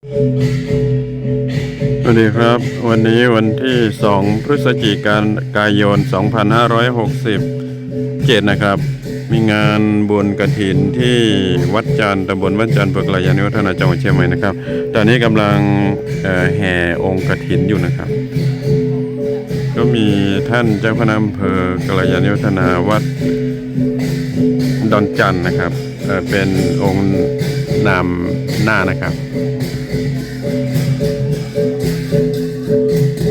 สวัสดีครับ วันนี้วันที่ 2 พฤศจิกายน 2567 นะครับ มีงานบุญกระถินที่วัดจันทร์ตำบลวัดจันทร์เพื่อกลายานิวัฒนาจังหวัดเชียงใหม่นะครับ ตอนนี้กำลังแห่องค์กระถินอยู่นะครับ ก็มีท่านเจ้าคณะอำเภอกลายานิวัฒนาวัดดอนจันทร์นะครับเเป็นองค์นำหน้านะครับ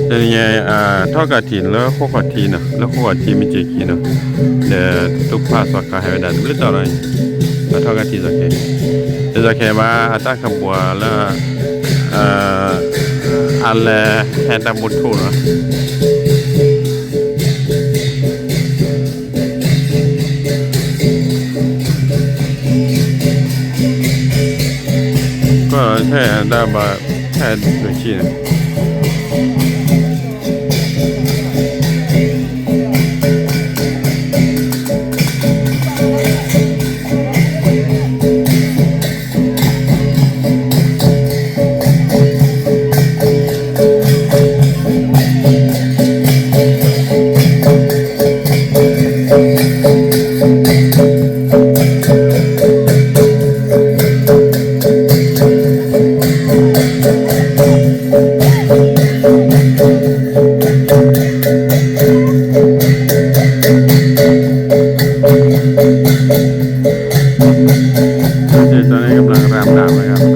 แต่ยังไงอ่าทอดกระถินแล้วโคกกระถินนะแล้วโคกกระถินมีเจกีนะเดี๋ยวทุกภาคสักการให้ดันไม่ได้ต่อเลยแล้ทอดกระทินสักแค่แต่สักแค่ว่าอาตาขบวนแล้วอ่าอันแลแทนตามบุญทูนะก็แค่ได้บาแค่ดูชีนะ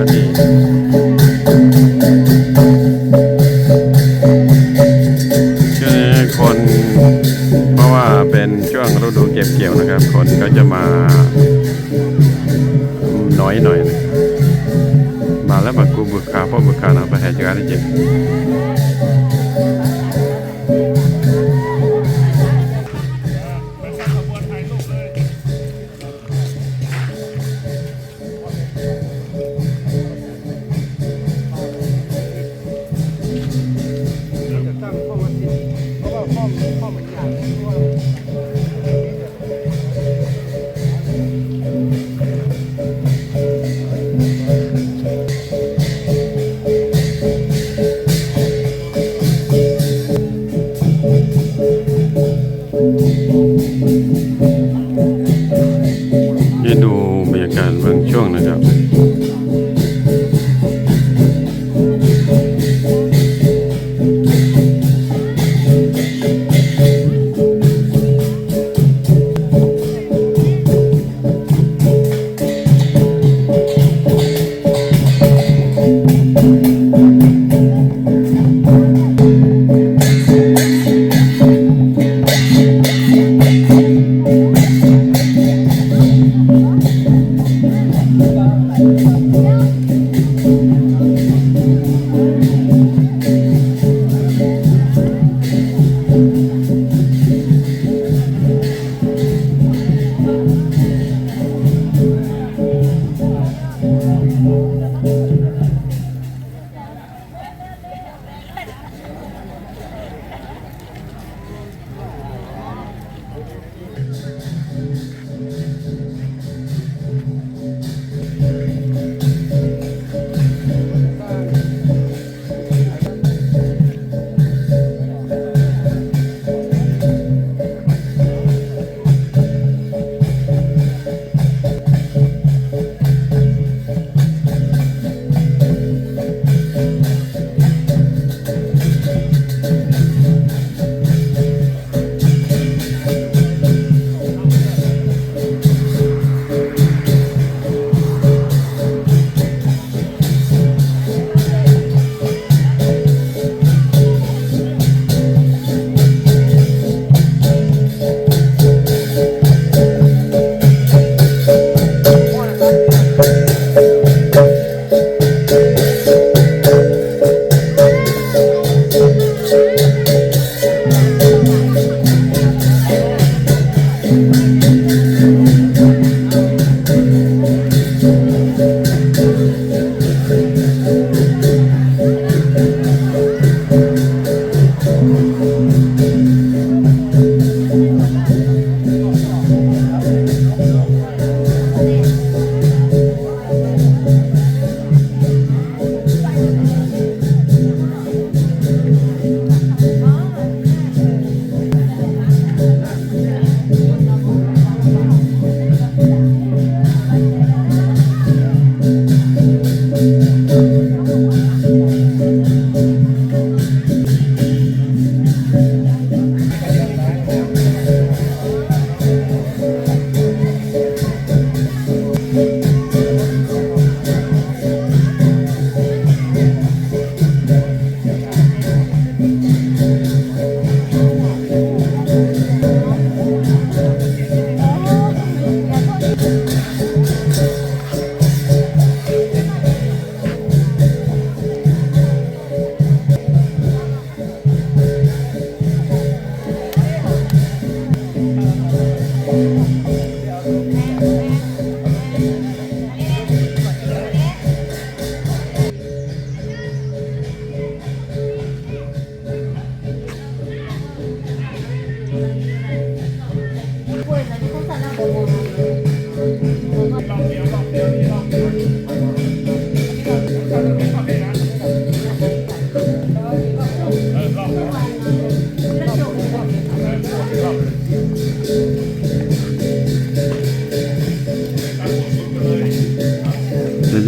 ำนะครับพอดีช่วงนี้คน เพราะว่าเป็นช่วงฤดูเก็บเกี่ยวนะครับ คนก็จะมาน้อยหน่อยนะมาแล้วมากูบุกขาพ่อบุกขานะไปแห่จักรได้จ็บจ เ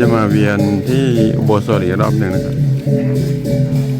จะมาเวียนที่อุโบสถอีกรอบหนึ่งนะครับ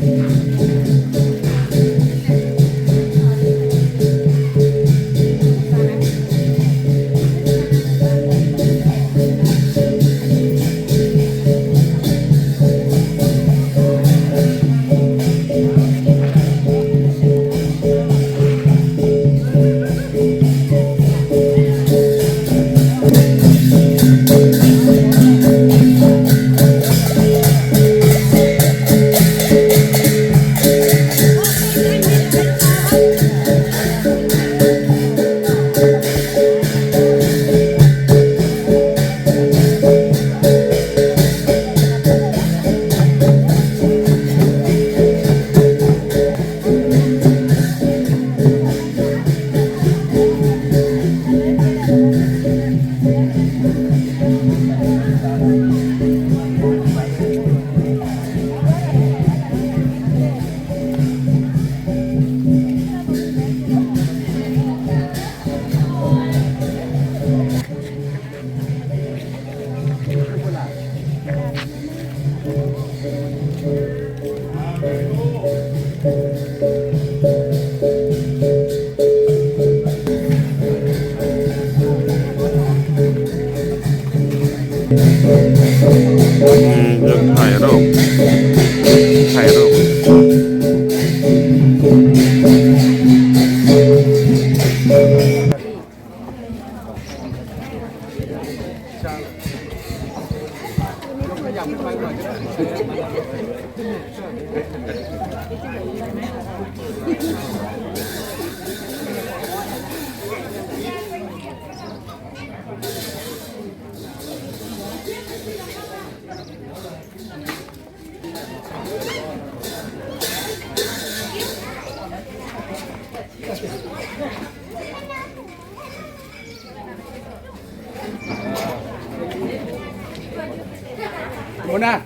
오나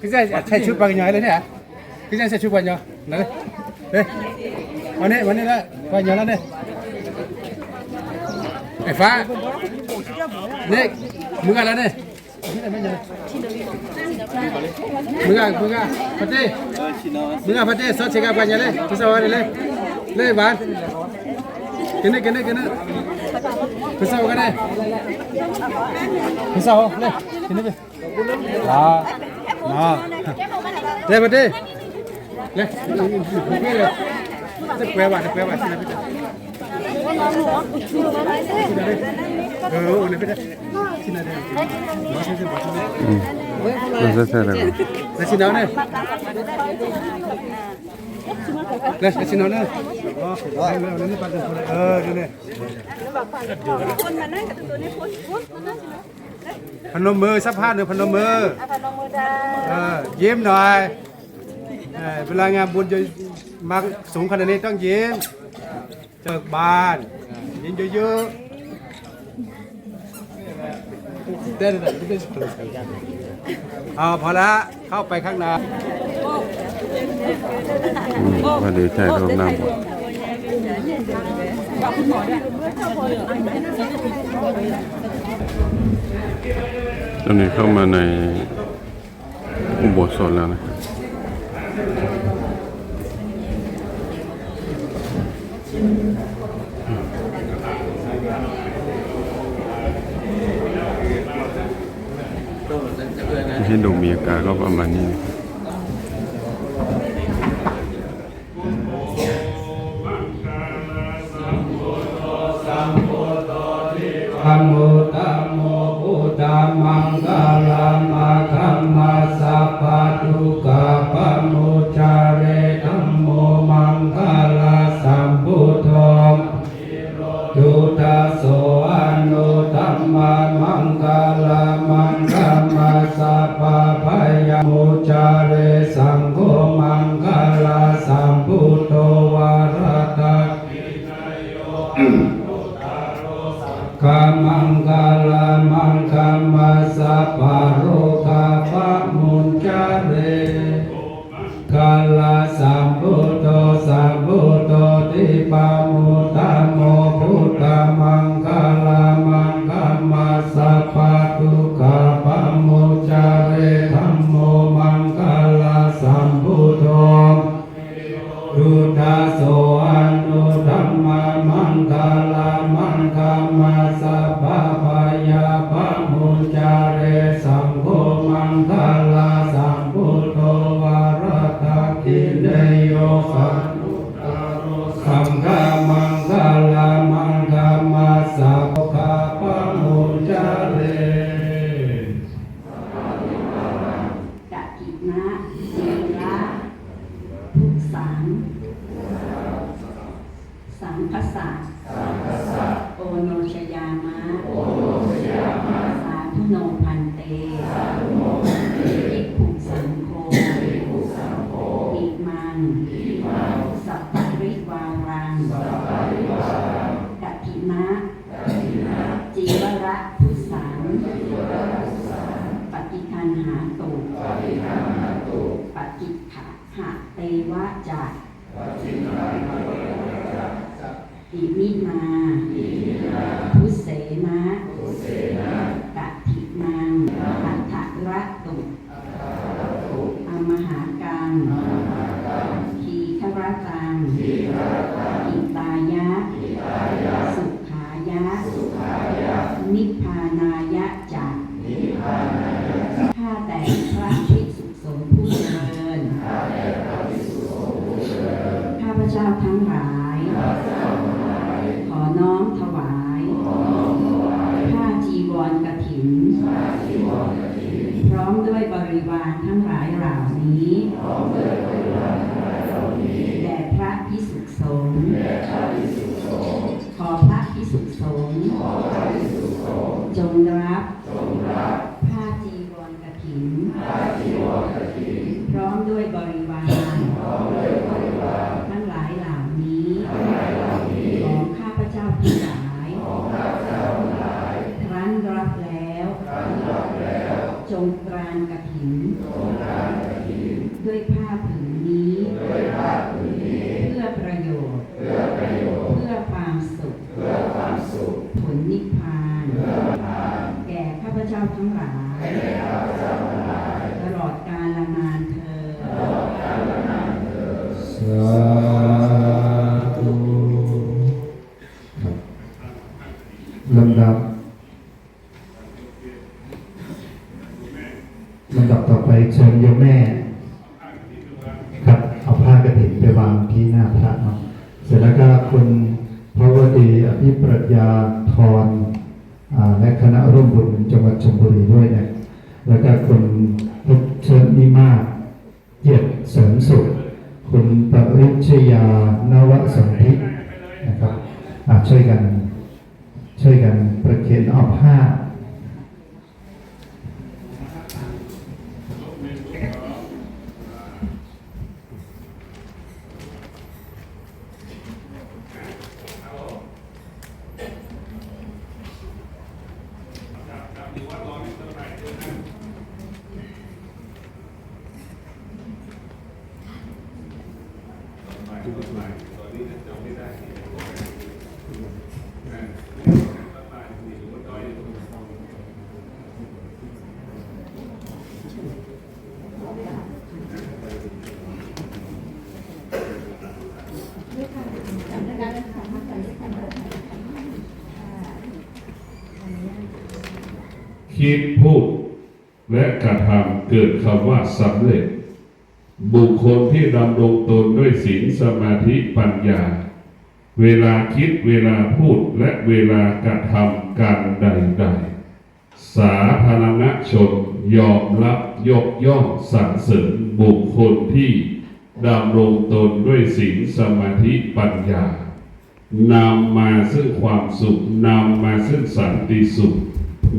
그자 잘 출방이냐 하려냐 그자 잘 출방이냐 나네 네 원해 원해 나 관여 나네 에파 네 뭐가 나네 뭐가 뭐가 파테 뭐가 파테 서 제가 관여래 그래서 원래 네반 cái này cái này cái này phía sau cái này phía sau đây cái này มานั่งกับตัวนี้พูดพูดมานั่ง พนมมือสักพักหนึ่งพนมมืออาพนมมือดาเออยิ้มหน่อยเออเวลางานบุญจะมาสูงขนาดนี้ต้องยิ้มเจิกบานยิ้มเยอะๆเด้ๆเอาพอละเข้าไปข้างในอืมว่าเดี๋ยวถ่ายรูปหน้าหมด ตอนนี้เข้ามาในอุโบสถแล้วนะครับที่ดูมีอาการก็ประมาณนี้นะครับ สัพพะพยามุจาเรสา อมหากันทีทวรตังาทั้งหลาย จังหวัดชลบุรีด้วยนะแล้วก็คุณพัชนิมาเกียรเสริมสุข คุณปริชยานวสันธินะครับช่วยกัน ช่วยกันประเคนออกห้า พูด และกระทำเกิดคำว่าสำเร็จ บุคคลที่ดำรงตนด้วยศีลสมาธิปัญญา เวลาคิดเวลาพูดและเวลากระทำการใดๆ สาธารณชนยอมรับยกย่องสรรเสริญบุคคลที่ดำรงตนด้วยศีลสมาธิปัญญานำมาซึ่งความสุขนำมาซึ่งสันติสุข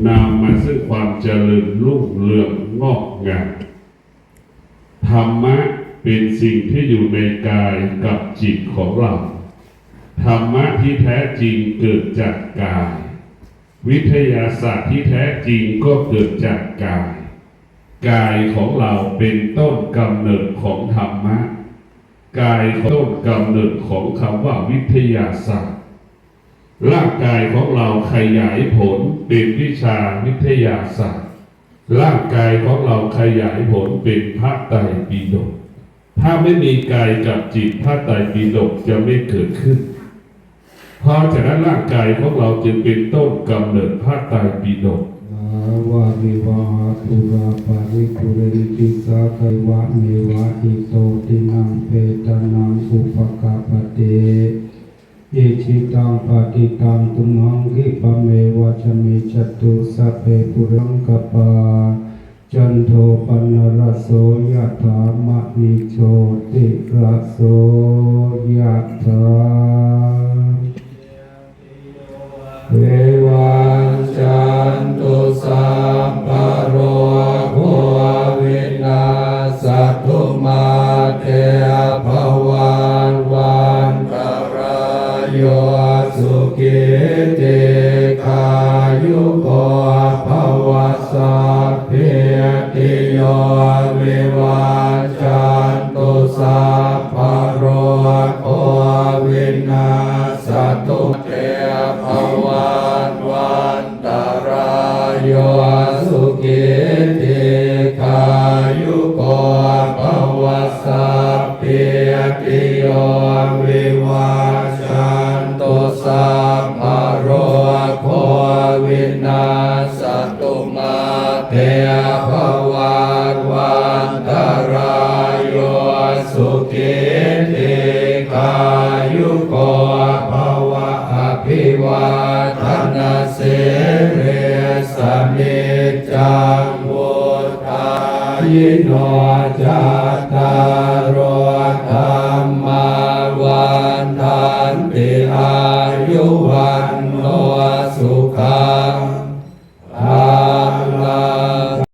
นำมาซึ่งความเจริญรุ่งเรืองงอกงามธรรมะเป็นสิ่งที่อยู่ในกายกับจิตของเรา ธรรมะที่แท้จริงเกิดจากกาย วิทยาศาสตร์ที่แท้จริงก็เกิดจากกาย กายของเราเป็นต้นกำเนิดของธรรมะ กายต้นกำเนิดของคำว่าวิทยาศาสตร์ ร่างกายของเราขยายผลเป็นวิชาวิทยาศาสตร์ ร่างกายของเราขยายผลเป็นพระไตรปิฎกถ้าไม่มีกายกับจิตพระไตรปิฎกจะไม่เกิดขึ้น เพราะฉะนั้นร่างกายของเราจึงเป็นต้นกำเนิดพระไตรปิฎกวาริวหาตุราปาริปุเรนติสาคยวะเมวะอิโตตินังเปตานังอุปกาปเต อิชิตังปฏิตังตุมหังคิปะเมวะชมิจตุสัพเพปุรังกปาจันโทปนรโสยะถามะนิโชติรสโสยะถาเววันจันตุสัพพะโรโควินาสตุมาเต ยิโนจัต